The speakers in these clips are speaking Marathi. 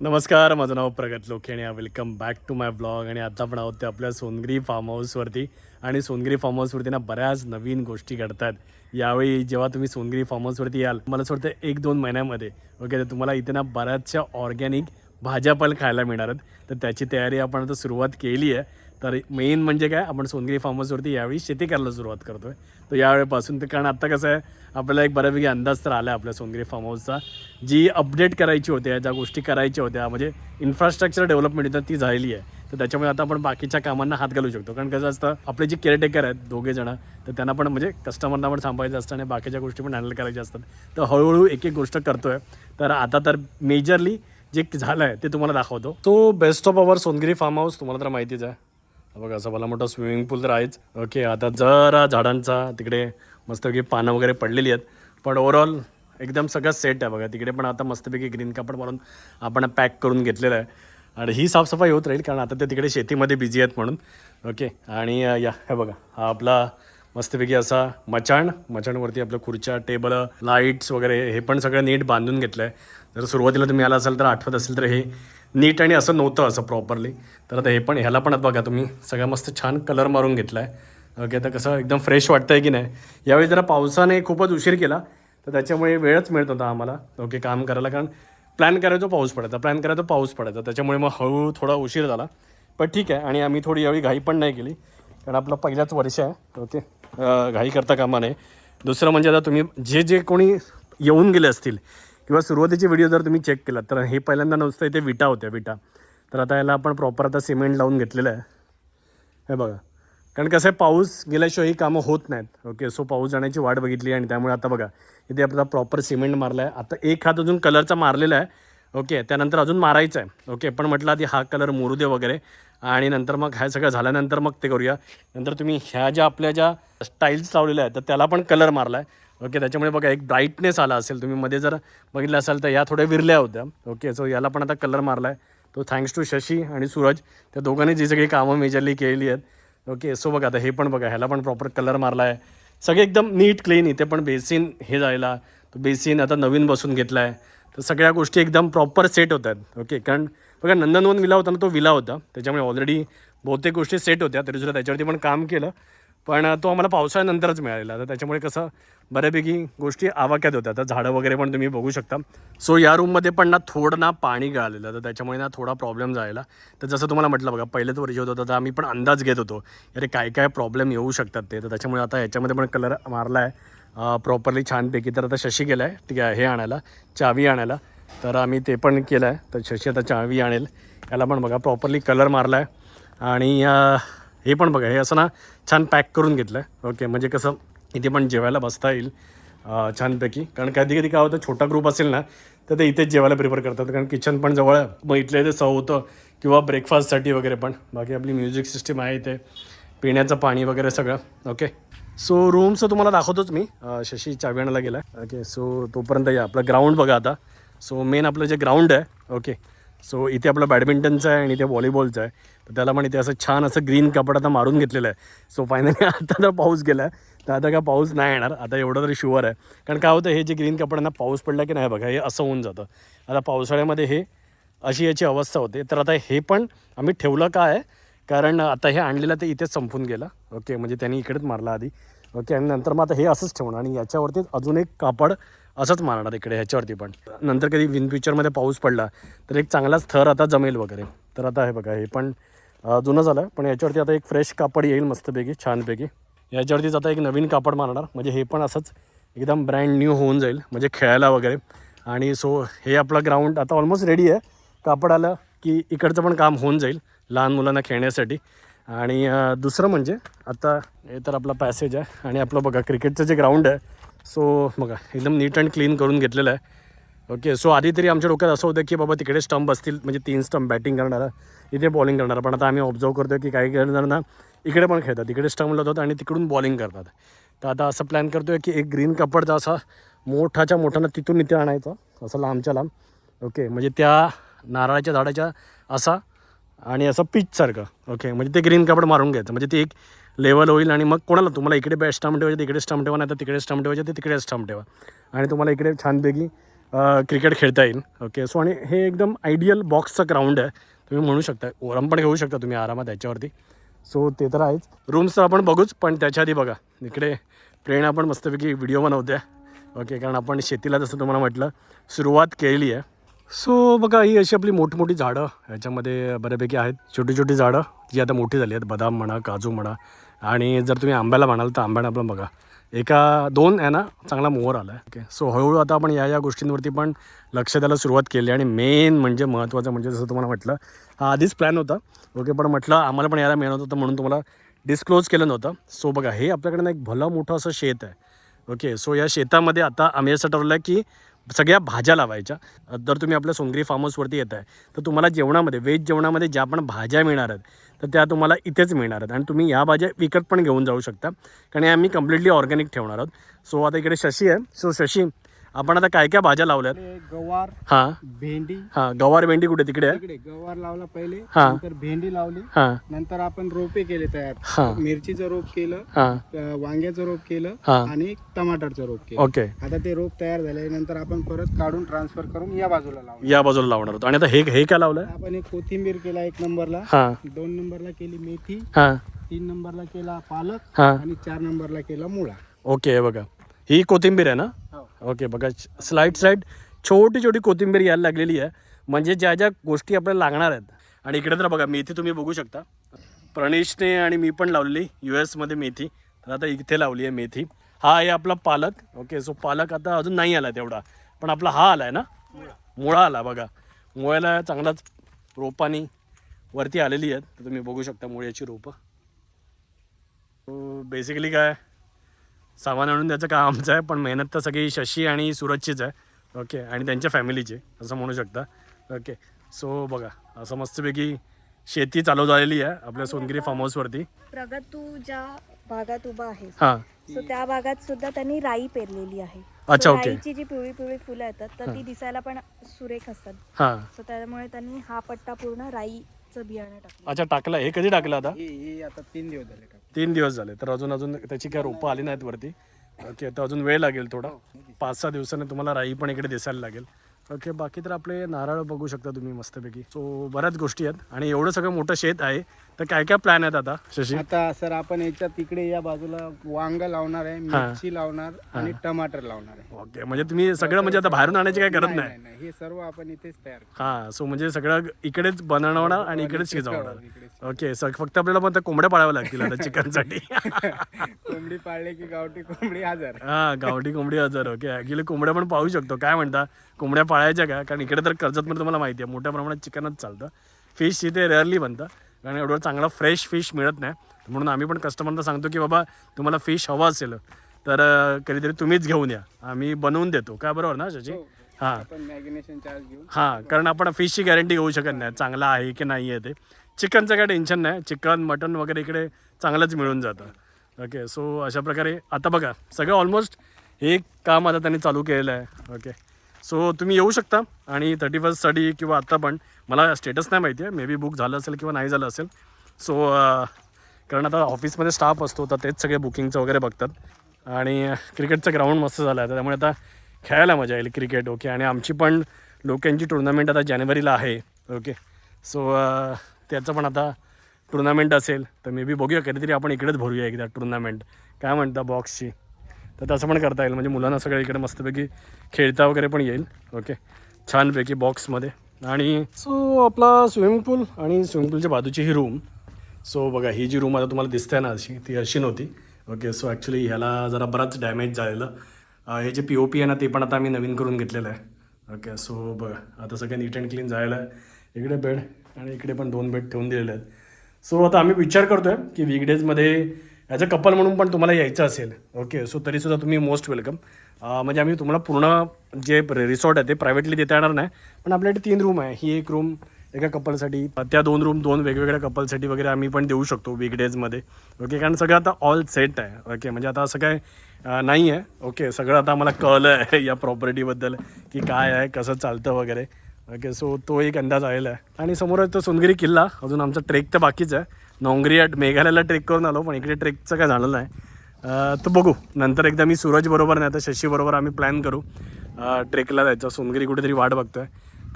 नमस्कार माझं नाव प्रगत लोके आणि welcome back to my blog आणि आता आपण आहोत ते आपल्या सोनगिरी फार्म हाऊसवरती आणि सोनगिरी फार्म हाऊसवरती ना बऱ्याच नवीन गोष्टी घडतात यावेळी जेव्हा तुम्ही सोनगिरी फार्म हाऊसवरती याल मला असं वाटतं एक दोन महिन्यामध्ये ओके तर तुम्हाला इथे ना बऱ्याचशा ऑर्गॅनिक भाज्या पण खायला मिळणार आहेत. तर त्याची तयारी आपण आता सुरुवात केली आहे. तर मेन म्हणजे काय आपण सोनगिरी फार्म हाऊसवरती यावेळी शेती करायला सुरुवात करतोय. तर यावेळेपासून तर कारण आत्ता कसं आहे आपल्याला एक बऱ्यापैकी अंदाज तर आला आहे आपल्या सोनगिरी फार्म हाऊसचा जी अपडेट करायची होत्या ज्या गोष्टी करायच्या होत्या म्हणजे इन्फ्रास्ट्रक्चर डेव्हलपमेंट होतं ती झालेली आहे. तर त्याच्यामुळे आता आपण बाकीच्या कामांना हात घालू शकतो. कारण कसं असतं आपले जे केअरटेकर आहेत दोघे जण तर त्यांना पण म्हणजे कस्टमरना पण सांभाळायचं असतं आणि बाकीच्या गोष्टी पण हँडल करायच्या असतात. तर हळूहळू एक एक गोष्ट करतोय. तर आता तर मेजरली जे झालं आहे ते तुम्हाला दाखवतो. तो best of our Songiri farm house तुम्हाला तर माहितीच आहे. बघा असं मला मोठा स्विमिंग पूल तर आहेच. ओके आता जरा झाडांचा तिकडे मस्तपैकी पानं वगैरे पडलेली आहेत. पण ओव्हरऑल एकदम सगळं सेट आहे बघा. तिकडे पण आता मस्तपैकी ग्रीन कापड मारून आपण पॅक करून घेतलेलं आहे. आणि ही साफसफाई होत राहील कारण आता ते तिकडे शेतीमध्ये बिझी आहेत म्हणून. ओके आणि या हे बघा हा आपला मस्तपैकी असा मचाण मचाणवरती आपलं खुर्च्या टेबल लाईट्स वगैरे हे पण सगळं नीट बांधून घेतलं आहे जर सुरुवातीला तुम्ही आला असाल तर आठवत असेल तर हे नीट आणि असं नव्हतं असं प्रॉपरली तर आता हे पण ह्याला पण आता बघा तुम्ही सगळा मस्त छान कलर मारून घेतला आहे ओके आता कसं एकदम फ्रेश वाटतं आहे की नाही? यावेळी जरा पावसाने खूपच उशीर केला तर त्याच्यामुळे वेळच मिळत होता आम्हाला. ओके काम करायला कारण प्लॅन करायचो पाऊस पडायचा प्लॅन करायचो पाऊस पडायचा. त्याच्यामुळे मग हळूहळू थोडा उशीर झाला. पण ठीक आहे आणि आम्ही थोडी यावेळी घाई पण नाही केली कारण आपलं पहिल्याच वर्ष आहे. ओके घाई करता कामा नये. दुसरं म्हणजे आता तुम्ही जे जे कोणी येऊन गेले असतील किंवा सुरुवातीचे व्हिडिओ जर तुम्ही चेक केलात तर हे पहिल्यांदा नुसतं इथे विटा होत्या विटा. तर आता याला आपण प्रॉपर आता सिमेंट लावून घेतलेलं आहे. हे बघा. कारण कसं आहे पाऊस गेल्याशिवाय ही कामं होत नाहीत. ओके सो पाऊस जाण्याची वाट बघितली आणि त्यामुळे आता बघा इथे आपला प्रॉपर सिमेंट मारला आहे आता एक हात अजून कलरचा मारलेला आहे. ओके त्यानंतर अजून मारायचं आहे. ओके पण म्हटलं आधी हा कलर मोरू दे वगैरे. आणि नंतर मग ह्या सगळं झाल्यानंतर मग ते करूया. नंतर तुम्ही ह्या ज्या आपल्या ज्या स्टाईल्स लावलेल्या आहेत तर त्याला पण कलर मारला आहे ओके त्याच्यामुळे बघा एक ब्राईटनेस आला असेल. तुम्ही मध्ये जर बघितलं असाल तर या थोड्या विरल्या होत्या. ओके सो याला पण आता कलर मारला आहे तो थँक्स टू शशी आणि सूरज त्या दोघांनी जी सगळी कामं मेजरली केलेली आहेत. ओके सो बघा आता हे पण बघा ह्याला पण प्रॉपर कलर मारला आहे सगळे एकदम नीट क्लीन इथे पण बेसिन हे जायला तो बेसिन आता नवीन बसून घेतला आहे तर सगळ्या गोष्टी एकदम प्रॉपर सेट होत आहेत. ओके कारण बघा नंदनवन विला होता ना तो विला होता. त्याच्यामुळे ऑलरेडी बहुतेक गोष्टी सेट होत्या. तरी सुद्धा त्याच्यावरती पण काम केलं. पण तो आम्हाला पावसाळ्यानंतरच मिळालेला. तर त्याच्यामुळे कसं बऱ्यापैकी गोष्टी आवाक्यात होत्या. तर झाडं वगैरे पण तुम्ही बघू शकता. सो या रूममध्ये पण ना थोडं ना पाणी गळालेलं. तर त्याच्यामुळे ना थोडा प्रॉब्लेम जायला तर जसं तुम्हाला म्हटलं बघा पहिलेच वर्ष होतं तर आम्ही पण अंदाज घेत होतो. अरे काय काय प्रॉब्लेम येऊ शकतात ते. तर त्याच्यामुळे आता याच्यामध्ये पण कलर मारला आहे प्रॉपरली छानपैकी. तर आता शशी गेला आहे ठीक आहे हे आणायला चावी आणायला. तर आम्ही ते पण केलं आहे तर शशी आता चावी आणेल. याला पण बघा प्रॉपरली कलर मारला आहे आणि हे पण बघा हे असं ना छान पॅक करून घेतलं आहे ओके म्हणजे कसं इथे पण जेवायला बसता येईल छानपैकी. कारण कधी कधी काय होतं छोटा ग्रुप असेल ना तर ते इथेच जेवायला प्रिफर करतात. कारण किचन पण जवळ आहे. मग इथल्या इथे सव होतं किंवा ब्रेकफास्टसाठी वगैरे पण. बाकी आपली म्युझिक सिस्टीम आहे इथे. पिण्याचं पाणी वगैरे सगळं. ओके सो रूमचं तुम्हाला दाखवतोच मी. शशी चावी गेला ओके सो तोपर्यंत या. आपलं ग्राउंड बघा आता. सो मेन आपलं जे ग्राउंड आहे. ओके सो इथे आपलं बॅडमिंटनचं आहे आणि इथे व्हॉलीबॉलचं आहे. तर त्याला पण इथे असं छान असं ग्रीन कपड आता मारून घेतलेलं आहे. सो फायनली आता तर पाऊस गेला आहे तर आता काय पाऊस नाही येणार. आता एवढं तरी शुअर आहे. कारण काय होतं हे जे ग्रीन कपड्यांना पाऊस पडला की नाही बघा हे असं होऊन जातं. आता पावसाळ्यामध्ये हे अशी याची अवस्था होते. तर आता हे पण आम्ही ठेवलं काय आहे? कारण आता हे आणलेलं ते इथेच संपून गेलं. ओके म्हणजे त्यांनी इकडेच मारला आधी. ओके आणि नंतर मग आता हे असंच ठेवणार. आणि याच्यावरती अजून एक कापड असंच मारणार इकडे ह्याच्यावरती पण. नंतर कधी विन फ्युचरमध्ये पाऊस पडला तर एक चांगलाच थर आता जमेल वगैरे. तर आता हे बघा हे पण जुनं झालं आहे पण याच्यावरती आता एक फ्रेश कापड येईल मस्तपैकी छानपैकी. याच्यावरतीच आता एक नवीन कापड मारणार म्हणजे हे पण असंच एकदम ब्रँड न्यू होऊन जाईल म्हणजे खेळायला वगैरे. आणि सो हे आपलं ग्राउंड आता ऑलमोस्ट रेडी आहे. कापड आलं की इकडचं पण काम होऊन जाईल लहान मुलांना खेळण्यासाठी. आणि दुसरं म्हणजे आता हे तर आपला पॅसेज आहे. आणि आपलं बघा क्रिकेटचं जे ग्राउंड आहे सो बघा एकदम नीट अँड क्लीन करून घेतलेलं आहे. ओके सो आधी तरी आमच्या डोक्यात असं होतं की बाबा तिकडे स्टंप असतील म्हणजे तीन स्टंप बॅटिंग करणारा इथे बॉलिंग करणारा. पण आता आम्ही ऑब्झर्व करतो की काही जणांना इकडे पण खेळतात तिकडे स्टंप लावतात आणि तिकडून बॉलिंग करतात. तर आता असं प्लॅन करतो आहे की एक ग्रीन कपडचा असा मोठाच्या मोठ्यानं तिथून इथे आणायचा असं लांबच्या लांब. ओके म्हणजे त्या नारळाच्या झाडाच्या असा आणि असं पिचसारखं ओके म्हणजे ते ग्रीन कपड मारून घ्यायचं. म्हणजे ते एक लेवल होईल आणि मग कोणाला तुम्हाला इकडे बॅट स्टंप ठेवायचे तिकडे स्टंप ठेवा नाही तर तिकडे स्टंप ठेवायचे ते तिकडे स्टंप ठेवा. आणि तुम्हाला इकडे छानपैकी क्रिकेट खेळता येईल. ओके सो आणि हे एकदम आयडियल बॉक्सचं ग्राउंड आहे. तुम्ही म्हणू शकता ओरम पण घेऊ शकता तुम्ही आरामात याच्यावरती. सो ते तर आहेच. रूम्स तर आपण बघूच पण त्याच्या आधी बघा. इकडे प्रेरणा पण मस्तपैकी व्हिडिओ बनवते. ओके कारण आपण शेतीला जसं तुम्हाला म्हटलं सुरुवात केलेली आहे. सो बघा ही अशी आपली मोठमोठी झाडं ह्याच्यामध्ये बऱ्यापैकी आहेत. छोटी छोटी झाडं जी आता मोठी झाली आहेत. बदाम म्हणा काजू म्हणा. आणि जर तुम्ही आंब्याला म्हणाल तर आंब्यानं आपण बघा. एका दोन आहे ना चांगला मोहर आला आहे ओके सो हळूहळू आता आपण या या गोष्टींवरती पण लक्ष द्यायला सुरुवात केली आणि मेन म्हणजे महत्त्वाचं म्हणजे जसं तुम्हाला म्हटलं हा आधीच प्लॅन होता. ओके पण म्हटलं आम्हाला पण यायला मिळत होतं म्हणून तुम्हाला डिस्क्लोज केलं नव्हतं. सो बघा हे आपल्याकडे ना एक भलं मोठं असं शेत आहे. ओके सो या शेतामध्ये आता आम्ही असं ठरवलं आहे की सगळ्या भाज्या लावायच्या. जर तुम्ही आपल्या सोंगरी फार्म हाऊसवरती येत आहे तर तुम्हाला जेवणामध्ये व्हेज जेवणामध्ये ज्या पण भाज्या मिळणार आहेत तर त्या तुम्हाला इथेच मिळणार आहेत. आणि तुम्ही ह्या भाज्या विकत पण घेऊन जाऊ शकता. कारण हे आम्ही कम्प्लिटली ऑर्गॅनिक ठेवणार आहोत. सो आता इकडे शशी आहे. सो शशी आपण आता काय काय भाज्या लावल्यात? आपले गवार हां. भेंडी. हां गवार भेंडी कुठे? तिकडे आहे? इकडे गवार लावला पहिले हा. नंतर भेंडी लावली. हां. नंतर आपण रोपे केले तयार. हां. मिरचीचं रोप केलं हां. अं, वांग्याचं रोप केलं हा. आणि टमाटरचं रोप केलं. ओके. आता ते रोप तयार झाले नंतर आपण परत काढून ट्रान्सफर करून या बाजूला लावलं या बाजूला लावणार होतो. आणि आता हे हे काय लावलं आपण एक कोथिंबीर केला एक नंबरला. हां. दोन नंबरला केली मेथी. हां. तीन नंबरला केला पालक. हां. आणि चार नंबरला केला मुळा. ओके हे बघा. ही कोथिंबीर आहे ना. ओके बघा स्लाईड स्लाईड छोटी छोटी कोथिंबीर यायला लागलेली आहे. म्हणजे ज्या ज्या गोष्टी आपल्याला लागणार आहेत. आणि इकडे तर बघा मेथी तुम्ही बघू शकता. प्रणेशने आणि मी पण लावलेली यू एसमध्ये मेथी. तर आता इथे लावली आहे मेथी. हा आहे आपला पालक. ओके सो पालक आता अजून नाही आला तेवढा. पण आपला हा आला आहे ना? मुळा आला बघा. मुळ्याला चांगलाच रोपानी वरती आलेली आहेत. तर तुम्ही बघू शकता मुळ्याची रोपं. बेसिकली काय? सामान आणून द्यायचं काम आमचं आहे पण मेहनत तर सगळी शशी आणि सूरजचीच आहे. ओके आणि त्यांच्या फॅमिलीची असं म्हणू शकता. ओके सो बघा असं मस्तपैकी शेती चालू झालेली आहे आपल्या सोनगिरी फार्म हाऊसवरती प्रगत तू ज्या भागात उभा आहेस हां. सो त्या भागात सुद्धा त्यांनी राई पेरलेली आहे. अच्छा, ओके. राईची जी पिवळी पिवळी फुलं येतात तर ती दिसायला पण सुरेख असतात. हां. सो त्यामुळे त्यांनी हा पट्टा पूर्ण राईचं बियाणं टाकलं. अच्छा टाकलं हे कधी टाकलं आता? हे हे आता तीन दिवस झाले का तीन दिवस झाले. तर अजून अजून त्याची काय रोपं आली नाहीत वरती. ओके तर अजून वेळ लागेल थोडा. पाच सहा दिवसाने तुम्हाला राई पण इकडे दिसायला लागेल. ओके बाकी तर आपले नारळ बघू शकता तुम्ही मस्तपैकी. सो बऱ्याच गोष्टी आहेत आणि एवढं सगळं मोठं शेत आहे. तर काय काय प्लॅन आहेत आता शशी? आता सर आपण याच्या तिकडे या बाजूला वांग लावणार आहे मिरची लावणार आणि टमाटर लावणार आहे. ओके म्हणजे तुम्ही सगळं म्हणजे आता बाहेरून आणायची काय गरज नाही हे सर्व आपण इथेच तयार. हां सो म्हणजे सगळं इकडेच बनवणार आणि इकडेच शिजवणार. ओके सग फक्त आपल्याला पण त्या कोंबड्या पाळाव्या लागतील आता चिकनसाठी. कोंबडी पाळले की गावठी कोंबडी हजार हां गावठी कोंबडी हजार ओके ॲक्च्युली कोंबड्या पण पाहू शकतो. काय म्हणता कोंबड्या पाळायच्या का? कारण इकडे तर कर्जतमध्ये तुम्हाला माहिती आहे मोठ्या प्रमाणात चिकनच चालतं. फिश इथे रेअरली बनतं कारण एवढं चांगला फ्रेश फिश मिळत नाही. म्हणून आम्ही पण कस्टमरला सांगतो की बाबा तुम्हाला फिश हवं असेल तर कधीतरी तुम्हीच घेऊन या. आम्ही बनवून देतो. काय बरोबर ना शशी हां. आपण मॅगिनेशन चार्ज घेऊन हां कारण आपण फिशची गॅरंटी घेऊ शकत नाही चांगला आहे की नाही आहे ते. चिकनचं काय टेन्शन नाही. चिकन मटन वगैरे इकडे चांगलंच मिळून जातं. ओके सो अशा प्रकारे आता बघा सगळं ऑलमोस्ट हे काम आता त्यांनी चालू केलेलं आहे. ओके सो तुम्ही येऊ शकता आणि थर्टी फर्स्टसाठी किंवा आत्ता पण मला स्टेटस नाही माहिती आहे. मे बी बुक झालं असेल किंवा नाही झालं असेल. सो कारण आता ऑफिसमध्ये स्टाफ असतो तर तेच सगळे बुकिंगचं वगैरे बघतात. आणि क्रिकेटचं ग्राउंड मस्त झालं आहे. त्यामुळे आता खेळायला मजा येईल क्रिकेट ओके आणि आमची पण लोकांची टुर्नामेंट आता जानेवारीला आहे. ओके सो त्याचं पण आता टुर्नामेंट असेल तर मे बी बघूया कधीतरी आपण इकडेच भरूया एकदा टुर्नामेंट काय म्हणता बॉक्सची तर तसं पण करता येईल म्हणजे मुलांना सगळं इकडे मस्तपैकी खेळता वगैरे पण येईल. ओके छानपैकी बॉक्समध्ये आणि सो आपला स्विमिंग पूल आणि स्विमिंग पूलच्या बाजूची ही रूम सो बघा ही जी रूम आता तुम्हाला दिसते ना अशी ती अशी नव्हती. ओके सो ॲक्च्युली ह्याला जरा बराच डॅमेज झालेलं. हे जे पी ओ पी आहे ना ते पण आता आम्ही नवीन करून घेतलेलं आहे. ओके सो बघा आता सगळं नीट अँड क्लीन झालेलं आहे. इकडे बेड आणि इकडे पण दोन बेड ठेवून दिलेले आहेत. सो आता आम्ही विचार करतो आहे की वीकडेजमध्ये ॲज अ कपल म्हणून पण तुम्हाला यायचं असेल ओके सो तरीसुद्धा तुम्ही मोस्ट वेलकम म्हणजे आम्ही तुम्हाला पूर्ण जे रिसॉर्ट आहे ते प्रायव्हेटली देता येणार नाही पण आपल्याकडे तीन रूम आहे. ही एक रूम एका कपलसाठी त्या दोन रूम दोन वेगवेगळ्या कपलसाठी वगैरे आम्ही पण देऊ शकतो वीकडेजमध्ये ओके कारण सगळं आता ऑल सेट आहे ओके म्हणजे आता असं काय नाही आहे ओके सगळं आता आम्हाला कळलं आहे या प्रॉपर्टीबद्दल की काय आहे कसं चालतं वगैरे. ओके सो तो एक अंदाज आलेला आहे. आणि समोरच तो सोनगिरी किल्ला. अजून आमचा ट्रेक तर बाकीच आहे. नोंगरी मेघालयाला ट्रेक करून आलो पण इकडे ट्रेकचं काय झालं नाही. तर बघू. नंतर एकदा मी सूरज बरोबर नाही तर शशी बरोबर आम्ही प्लॅन करू. ट्रेकला जायचं. सोनगिरी कुठेतरी वाट बघतोय.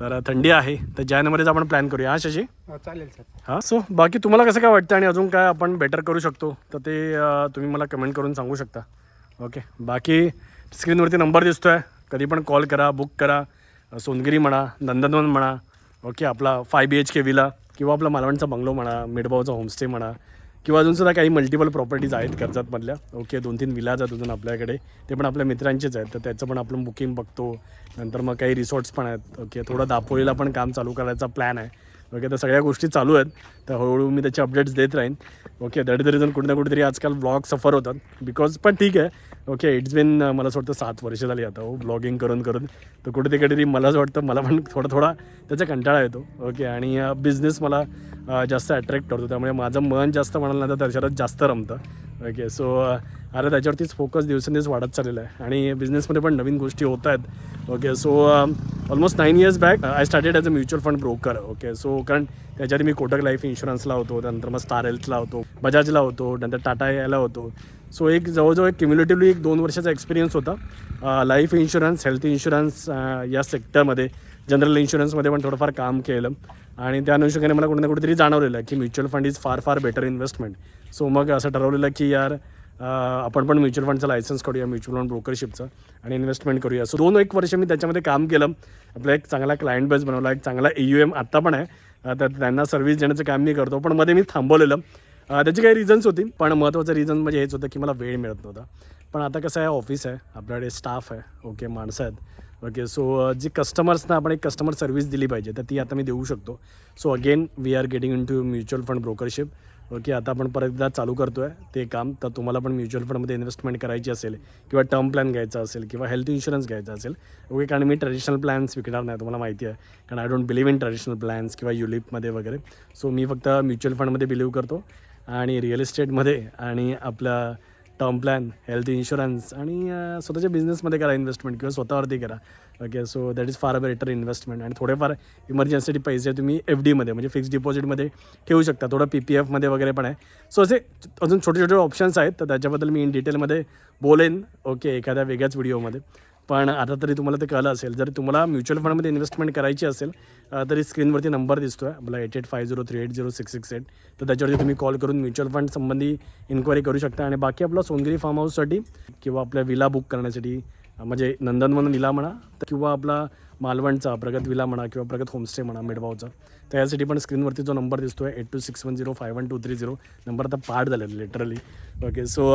तर थंडी आहे. तर जानेमध्येच आपण प्लॅन करूया. हा शशी? हो, चालेल सर हां सो बाकी तुम्हाला कसं काय वाटतं आणि अजून काय आपण बेटर करू शकतो? तर ते तुम्ही मला कमेंट करून सांगू शकता. ओके बाकी स्क्रीनवरती नंबर दिसतो आहे कधी पण कॉल करा बुक करा. सोनगिरी म्हणा नंदनवन म्हणा ओके आपला five B H K villa किंवा आपला मालवणचा बंगलो म्हणा मिडबावचा होमस्टे म्हणा किंवा अजून सुद्धा काही मल्टिपल प्रॉपर्टीज आहेत कर्जतमधल्या ओके दोन तीन विलाज आहेत अजून आपल्याकडे. ते पण आपल्या मित्रांचेच आहेत. तर त्याचं पण आपण बुकिंग बघतो. नंतर मग काही रिसॉर्ट्स पण आहेत. ओके थोडं दापोलीला पण काम चालू करायचा प्लॅन आहे. ओके तर सगळ्या गोष्टी चालू आहेत. तर हळूहळू मी त्याचे अपडेट्स देत राहीन. ओके दॅट द रिझन कुठे ना कुठेतरी आजकाल ब्लॉग सफर होतात. बिकॉज पण ठीक आहे. ओके इट्स बिन मला असं वाटतं सात वर्ष झाली आता हो ब्लॉगिंग करून करून. तर कुठे कुठेतरी मला असं वाटतं मला पण थोडा थोडा त्याचा कंटाळा येतो. ओके आणि बिझनेस मला जास्त अट्रॅक्ट करतो. त्यामुळे माझं मन जास्त म्हणाल ना तर त्याच्यात जास्त रमतं. ओके सो अरे त्याच्यावरतीच फोकस दिवसेंदिवस वाढत चाललेला आहे. आणि बिझनेसमध्ये पण नवीन गोष्टी होत आहेत. Okay so almost nine years back I started as a mutual fund broker okay so कारण त्याच्यात मी कोटक लाईफ इन्शुरन्सला होतो त्यानंतर मग स्टार हेल्थला होतो बजाजला होतो नंतर टाटा याला होतो. सो एक जवळजवळ एक क्युम्युलेटिव्हली एक दोन वर्षाचा एक्सपिरियन्स होता. लाईफ इन्शुरन्स हेल्थ इन्शुरन्स या सेक्टरमध्ये जनरल इन्शुरन्समध्ये पण थोडंफार काम केलं. आणि त्या अनुषंगाने मला कुठे ना कुठेतरी जाणवलेलं की म्युच्युअल फंड इज फार फार बेटर इन्व्हेस्टमेंट सो मग असं ठरवलेलं की यार आपण पण म्युच्युअल फंडचं लायसन्स करूया म्युच्युअल फंड ब्रोकरशिपचं आणि इन्व्हेस्टमेंट करूया. सो दोन एक वर्ष मी त्याच्यामध्ये काम केलं. आपला एक चांगला क्लायंट बेस बनवला एक चांगला ए यू एम आत्ता पण आहे. तर त्यांना सर्व्हिस देण्याचं काम मी करतो पण मध्ये मी थांबवलेलं. त्याची काही रिझन्स होती पण महत्त्वाचं रिझन म्हणजे हेच होतं की मला वेळ मिळत नव्हता. पण आता कसं आहे ऑफिस आहे आपल्याकडे स्टाफ आहे ओके माणसं आहेत. ओके सो जी कस्टमर्सना आपण एक कस्टमर सर्व्हिस दिली पाहिजे तर ती आता मी देऊ शकतो. So again we are getting into mutual fund brokership okay आता आपण परत एकदा चालू करतो आहे ते काम. तर तुम्हाला पण म्युच्युअल फंडमध्ये इन्व्हेस्टमेंट करायची असेल किंवा टर्म प्लॅन घ्यायचा असेल किंवा हेल्थ इन्शुरन्स घ्यायचा असेल ओके कारण मी ट्रेडिशनल प्लॅन्स विकणार नाही तुम्हाला माहिती आहे. कारण I don't believe in traditional plans किंवा युलिपमध्ये वगैरे. सो मी फक्त म्युच्युअल फंडमध्ये बिलीव्ह करतो आणि रिअल इस्टेटमध्ये आणि आपलं टर्म प्लॅन हेल्थ इन्शुरन्स आणि स्वतःच्या बिझनेसमध्ये करा इन्व्हेस्टमेंट किंवा स्वतःवरती करा. ओके सो दॅट इज फार अ बेटर इन्व्हेस्टमेंट आणि थोडेफार इमर्जन्सीसाठी पैसे तुम्ही एफ डीमध्ये म्हणजे फिक्स्ड डिपॉझिटमध्ये ठेवू शकता. थोडं पी पी एफमध्ये वगैरे पण आहे. सो असे अजून छोटे छोटे ऑप्शन्स आहेत तर त्याच्याबद्दल मी इन डिटेलमध्ये बोलेन. ओके एखाद्या वेगळ्याच व्हिडिओमध्ये पण आता तरी तुम्हाला ते कळलं असेल. जर तुम्हाला म्युच्युअल फंडमध्ये इन्व्हेस्टमेंट करायची असेल तरी स्क्रीनवरती नंबर दिसतो आहे आपला eight eight five zero three eight zero six six eight तर त्याच्यावरती तुम्ही कॉल करून म्युच्युअल फंड संबंधी इन्क्वायरी करू शकता. आणि बाकी आपला सोनगिरी फार्म हाऊससाठी किंवा आपल्या विला बुक करण्यासाठी म्हणजे नंदनवन विला म्हणा किंवा आपला मालवणचा प्रगत विला म्हणा किंवा प्रगत होमस्टे म्हणा मिडबावचा तर यासाठी पण स्क्रीनवरती जो नंबर दिसतो आहे eight two six one zero five one two three zero number आता पाठ झालेला लिटरली ओके सो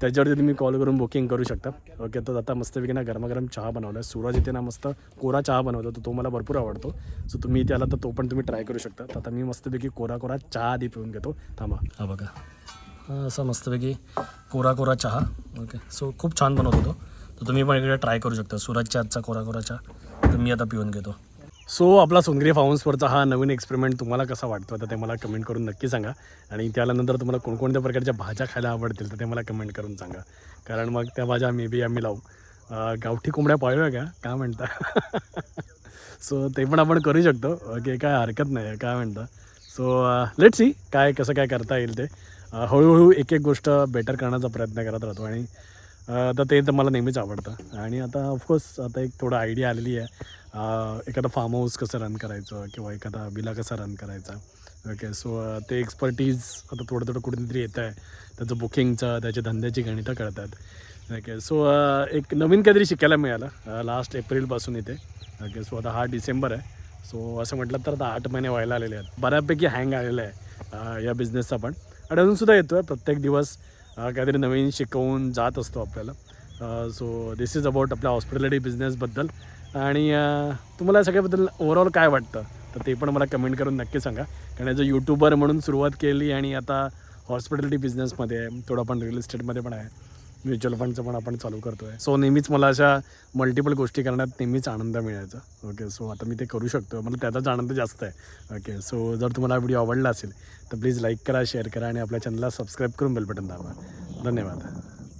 त्याच्यावरती तुम्ही कॉल करून बुकिंग करू शकता. ओके तर आता मस्तपैकी ना गरमागरम चहा बनवला आहे सूरज इथे ना मस्त कोरा चहा बनवतो तर तो मला भरपूर आवडतो. सो तुम्ही इथे आला तर तो पण तुम्ही ट्राय करू शकता. तर आता मी मस्तपैकी कोरा कोरा चहा आधी पिऊन घेतो. थांबा. हा बघा. हा, असा मस्तपैकी कोरा कोरा चहा. ओके सो खूप छान बनवतो तो. तर तुम्ही पण इकडे ट्राय करू शकता. सूरजच्या आजचा कोरा कोरा चहा. तर मी आता पिऊन घेतो. सो आपला सोनगिरी फार्म्सवरचा हा नवीन एक्सपेरिमेंट तुम्हाला कसा वाटतो? तर ते मला कमेंट करून नक्की सांगा. आणि त्यानंतर तुम्हाला कोणकोणत्या प्रकारच्या भाज्या खायला आवडतील तर ते मला कमेंट करून सांगा. कारण मग त्या भाज्या मे बी आम्ही लावू. गावठी कोंबड्या पाळूया का? काय म्हणता? सो ते पण आपण करू शकतो. ओके काय हरकत नाही काय म्हणता? सो लेट सी काय कसं काय करता येईल ते. हळूहळू एक एक गोष्ट बेटर करण्याचा प्रयत्न करत राहतो. आणि तर ते तर मला नेहमीच आवडतं. आणि आता ऑफकोर्स आता एक थोडं आयडिया आलेली आहे. एखादा फार्म हाऊस कसं रन करायचं किंवा एखादा विला कसा रन करायचा. ओके सो ते एक्सपर्टीज आता थोडं थोडं कुठेतरी येत आहे त्याचं बुकिंगचं त्याच्या धंद्याची गणितं कळतात. ओके सो एक नवीन काहीतरी शिकायला मिळालं. लास्ट एप्रिलपासून इथे. ओके सो आता हा डिसेंबर आहे. सो असं म्हटलं तर आता आठ महिने व्हायला आलेले आहेत. बऱ्यापैकी हँग आलेलं आहे या बिझनेसचा पण. आणि अजूनसुद्धा येतो आहे प्रत्येक दिवस. काहीतरी नवीन शिकवून जात असतो आपल्याला. सो दिस इज अबाउट आपल्या हॉस्पिटॅलिटी बिझनेसबद्दल आणि तुम्हाला सगळ्याबद्दल ओव्हरऑल काय वाटतं? तर ते पण मला कमेंट करून नक्की सांगा. कारण ॲज अ यूट्यूबर म्हणून सुरुवात केली आणि आता हॉस्पिटॅलिटी बिझनेसमध्ये आहे थोडं आपण रिअल इस्टेटमध्ये पण आहे. म्युच्युअल फंडचं पण आपण चालू करतो आहे सो नेहमीच मला अशा मल्टिपल गोष्टी करण्यात नेहमीच आनंद मिळायचा. ओके सो आता मी ते करू शकतो मला त्याचाच आनंद जास्त आहे. ओके सो जर तुम्हाला व्हिडिओ आवडला असेल तर प्लीज लाईक करा शेअर करा आणि आपल्या चॅनलला सबस्क्राईब करून बेल बटन दाबा. धन्यवाद.